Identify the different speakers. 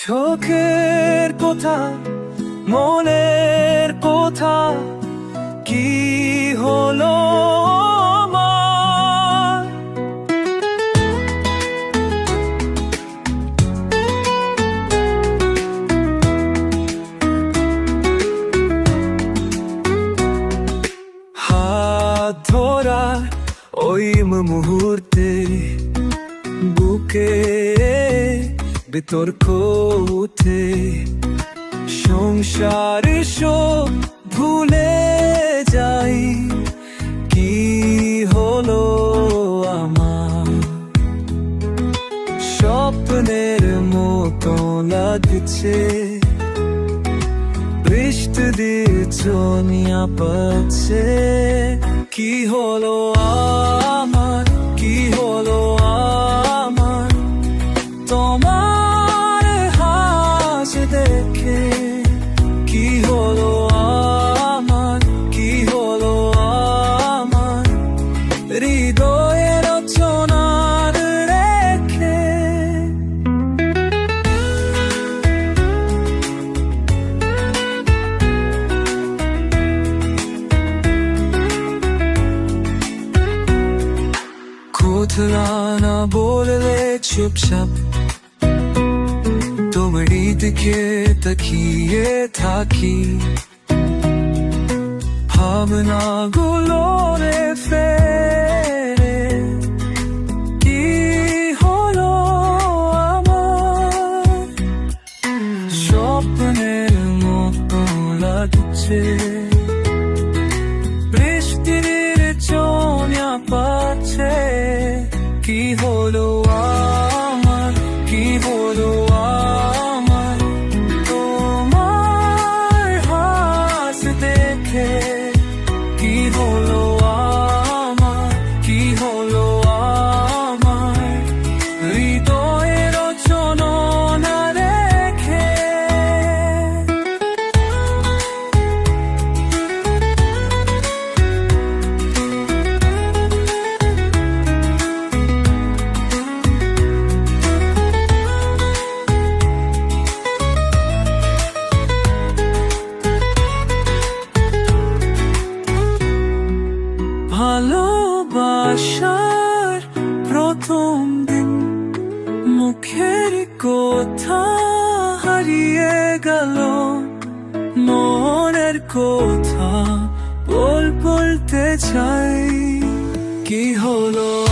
Speaker 1: চোখের কথা মনের কথা কি হলো? ধরা ওই মুহূর্তে বুকে বিতর্ক উঠে, সংসার সব ভুলে যাই। কি হলো আমার? স্বপ্নের মতো লাগছে, বৃষ্টি দিয়ে চনিয়া পাচ্ছে। কি হলো আমার? না বললে চুপচাপ। তোমারই দিকে তাকিয়ে থাকি। ভাবনাগুলো রে ফেরে কি হলো আমার? স্বপ্নের মতো লাগছে। কি হলো? মুখের কোথা হারিয়ে গেল। মনের কোথা বল বলতে চাই। কি হলো?